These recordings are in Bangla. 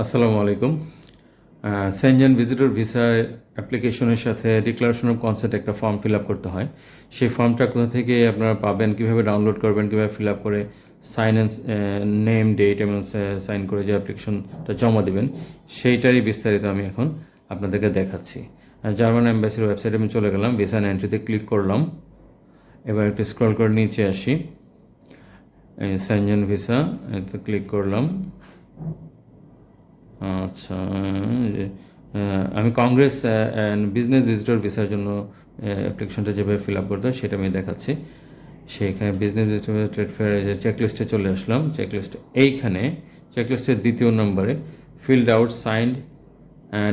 আসসালামু আলাইকুম। সেনজেন ভিজিটর ভিসা অ্যাপ্লিকেশনের সাথে ডিক্লারেশন অফ কনসেন্ট একটা ফর্ম ফিল আপ করতে হয়। সেই ফর্মটা কোথা থেকে আপনারা পাবেন, কীভাবে ডাউনলোড করবেন, কীভাবে ফিল আপ করে সাইন নেম ডেট এবং সাইন করে যে অ্যাপ্লিকেশনটা জমা দেবেন, সেইটারই বিস্তারিত আমি এখন আপনাদেরকে দেখাচ্ছি। জার্মান অ্যাম্বাসির ওয়েবসাইটে আমি চলে গেলাম ভিসা এন্ট্রিতে ক্লিক করলাম। এবার একটু স্ক্রল করে নিচে আসি। সেনজেন ভিসা ক্লিক করলাম। আচ্ছা আমি কংগ্রেস অ্যান্ড বিজনেস ভিজিটর ভিসার জন্য অ্যাপ্লিকেশনটা যেভাবে ফিল আপ করতে সেটা আমি দেখাচ্ছি। সেখানে বিজনেস ভিজিটর ট্রেড ফেয়ার চেকলিস্টে চলে আসলাম চেকলিস্ট এইখানে চেকলিস্টের দ্বিতীয় নম্বরে filled out signed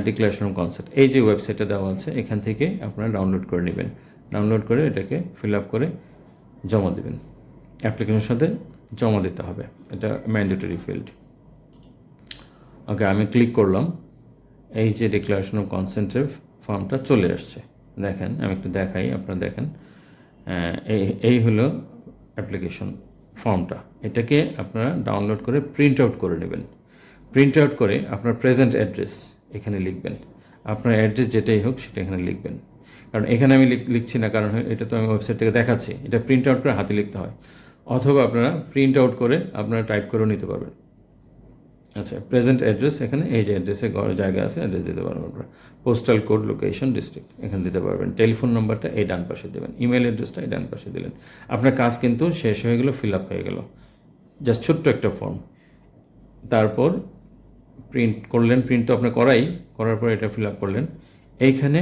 declaration concept এই যে ওয়েবসাইটটা দেওয়া আছে, এখান থেকে আপনারা ডাউনলোড করে নেবেন। ডাউনলোড করে এটাকে ফিল আপ করে জমা দেবেন। অ্যাপ্লিকেশনের সাথে জমা দিতে হবে। এটা ম্যান্ডেটরি ফিল্ড ওকে আমি ক্লিক করলাম। এই যে ডিক্লারেশন অফ কনসেন্টের ফর্মটা চলে আসছে। দেখেন, আমি একটু দেখাই, আপনারা দেখেন। এই এই হলো অ্যাপ্লিকেশন ফর্মটা এটাকে আপনারা ডাউনলোড করে প্রিন্ট আউট করে নেবেন। প্রিন্ট আউট করে আপনার প্রেজেন্ট অ্যাড্রেস এখানে লিখবেন। আপনার অ্যাড্রেস যেটাই হোক, সেটা এখানে লিখবেন। কারণ এখানে আমি লিখ- লিখছি না, কারণ এটা তো আমি ওয়েবসাইট থেকে দেখাচ্ছি। এটা প্রিন্ট আউট করে হাতে লিখতে হয়। অথবা আপনারা প্রিন্ট আউট করে আপনারা টাইপ করেও নিতে পারবেন। আচ্ছা প্রেজেন্ট অ্যাড্রেস এখানে, এই যে অ্যাড্রেসে জায়গা আছে অ্যাড্রেস দিতে পারবেন আপনারা। পোস্টাল কোড লোকেশন ডিস্ট্রিক্ট এখানে দিতে পারবেন। টেলিফোন নাম্বারটা এই ডান পাশে দেবেন। ইমেল অ্যাড্রেসটা এই ডান পাশে দিলেন। আপনার কাজ কিন্তু শেষ হয়ে গেল ফিল আপ হয়ে গেল। জাস্ট ছোট্ট একটা ফর্ম তারপর প্রিন্ট করলেন প্রিন্ট তো আপনি করাই, করার পর এটা ফিল আপ করলেন। এইখানে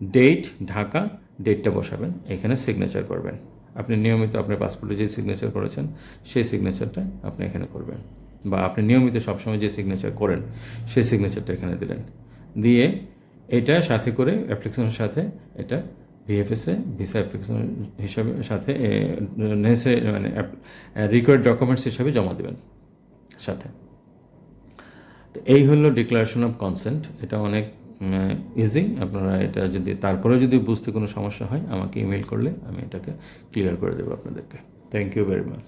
ডেট ঢাকা ডেটটা বসাবেন। এখানে সিগনেচার করবেন। আপনি নিয়মিত আপনার পাসপোর্টে যে সিগনেচার করেছেন, সেই সিগনেচারটা আপনি এখানে করবেন। বা আপনি নিয়মিত সবসময় যে সিগনেচার করেন, সেই সিগনেচারটা এখানে দিলেন। দিয়ে এটা সাথে করে অ্যাপ্লিকেশনের সাথে এটা ভিএফএসে ভিসা অ্যাপ্লিকেশন হিসাবে সাথে নেসে মানে রিকোয়ার্ড ডকুমেন্টস হিসাবে জমা দেবেন সাথে। তো এই হলো ডিক্লারেশন অফ কনসেন্ট এটা অনেক ইজি আপনারা এটা যদি তারপরেও যদি বুঝতে কোনো সমস্যা হয়, আমাকে ইমেল করলে আমি এটাকে ক্লিয়ার করে দেবো আপনাদেরকে। Thank you very much